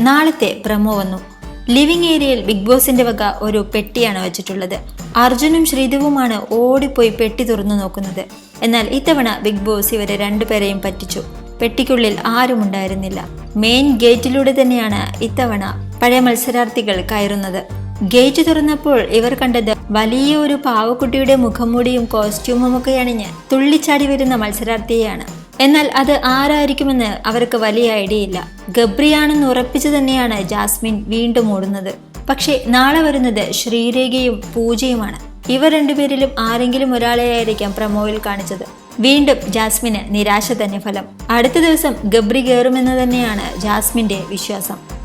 നാളത്തെ പ്രമോ വന്നു. ലിവിംഗ് ഏരിയയിൽ ബിഗ് ബോസിന്റെ വക ഒരു പെട്ടിയാണ് വെച്ചിട്ടുള്ളത്. അർജുനും ശ്രീധുവുമാണ് ഓടിപ്പോയി പെട്ടി തുറന്നു നോക്കുന്നത്. എന്നാൽ ഇത്തവണ ബിഗ് ബോസ് ഇവരെ രണ്ടുപേരെയും പറ്റിച്ചു. പെട്ടിക്കുള്ളിൽ ആരും ഉണ്ടായിരുന്നില്ല. മെയിൻ ഗേറ്റിലൂടെ തന്നെയാണ് ഇത്തവണ പഴയ മത്സരാർത്ഥികൾ കയറുന്നത്. ഗേറ്റ് തുറന്നപ്പോൾ ഇവർ കണ്ടത് വലിയ ഒരു പാവക്കുട്ടിയുടെ മുഖംമൂടിയും കോസ്റ്റ്യൂമും ഒക്കെ അണിഞ്ഞ് തുള്ളിച്ചാടി വരുന്ന മത്സരാർത്ഥിയെയാണ്. എന്നാൽ അത് ആരായിരിക്കുമെന്ന് അവർക്ക് വലിയ ഐഡിയയില്ല. ഗബ്രിയാണെന്ന് ഉറപ്പിച്ചു തന്നെയാണ് ജാസ്മിൻ വീണ്ടും ഓടുന്നത്. പക്ഷേ നാളെ വരുന്നത് ശ്രീരേഖയും പൂജയുമാണ്. ഇവർ രണ്ടുപേരിലും ആരെങ്കിലും ഒരാളെയായിരിക്കാം പ്രമോയിൽ കാണിച്ചത്. വീണ്ടും ജാസ്മിന് നിരാശ തന്നെ ഫലം. അടുത്ത ദിവസം ഗബ്രി കയറുമെന്ന് തന്നെയാണ് ജാസ്മിന്റെ വിശ്വാസം.